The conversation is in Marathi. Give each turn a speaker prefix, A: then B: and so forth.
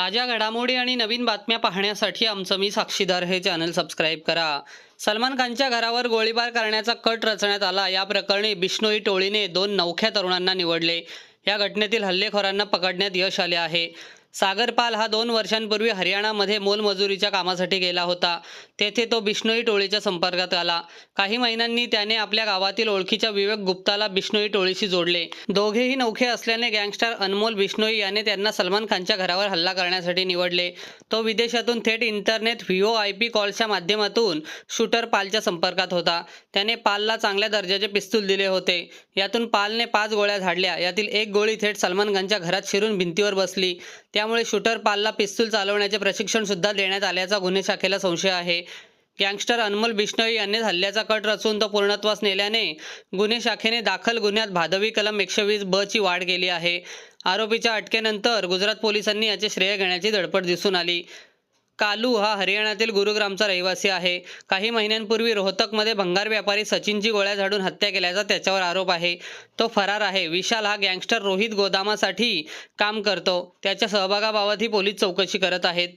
A: ताज्या घडामोडी आणि नवीन बातम्या पाहण्यासाठी आमचं मी साक्षीदार हे चॅनल सबस्क्राईब करा. सलमान खानच्या घरावर गोळीबार करण्याचा कट रचण्यात आला. या प्रकरणी बिष्णोई टोळीने दोन नवख्या तरुणांना निवडले. या घटनेतील हल्लेखोरांना पकडण्यात यश आले आहे. सागर पाल हा दोन वर्षांपूर्वी हरियाणामध्ये मोलमजुरीच्या कामासाठी गेला होता. तेथे तो बिष्णोई टोळीच्या संपर्कात आला. काही महिन्यांनी त्याने आपल्या गावातील ओळखीच्या विवेक गुप्ताला बिष्णोई टोळीशी जोडले. दोघेही नौखे असल्याने गँगस्टर अनमोल बिष्णोई याने त्यांना सलमान खानच्या घरावर हल्ला करण्यासाठी निवडले. तो विदेशातून थेट internet V O I P कॉलच्या माध्यमातून शूटर पालच्या संपर्कात होता. त्याने पालला चांगल्या दर्जाचे पिस्तूल दिले होते. यातून पालने पाच गोळ्या झाडल्या. यातील एक गोळी थेट सलमान खानच्या घरात शिरून भिंतीवर बसली. त्यामुळे शूटर पालला पिस्तूल चालवण्याचे प्रशिक्षण सुद्धा देण्यात आल्याचा गुन्हे शाखेला संशय आहे. गँगस्टर अनमोल बिश्नोई यांनी हल्ल्याचा कट रचून तो पूर्णत्वास नेल्याने गुन्हे शाखेने दाखल गुन्ह्यात भादवी कलम एकशे वीस ब ची वाढ केली आहे. आरोपीच्या अटकेनंतर गुजरात पोलिसांनी याचे श्रेय घेण्याची धडपड दिसून आली. कालू हा हरियाणातील गुरुग्रामचा रहिवासी आहे. काही महिन्यांपूर्वी रोहतकमध्ये भंगार व्यापारी सचिनची गोळ्या झाडून हत्या केल्याचा त्याच्यावर आरोप आहे. तो फरार आहे. विशाल हा गँगस्टर रोहित गोदामासाठी काम करतो. त्याच्या सहभागाबाबतही पोलीस चौकशी करत आहेत.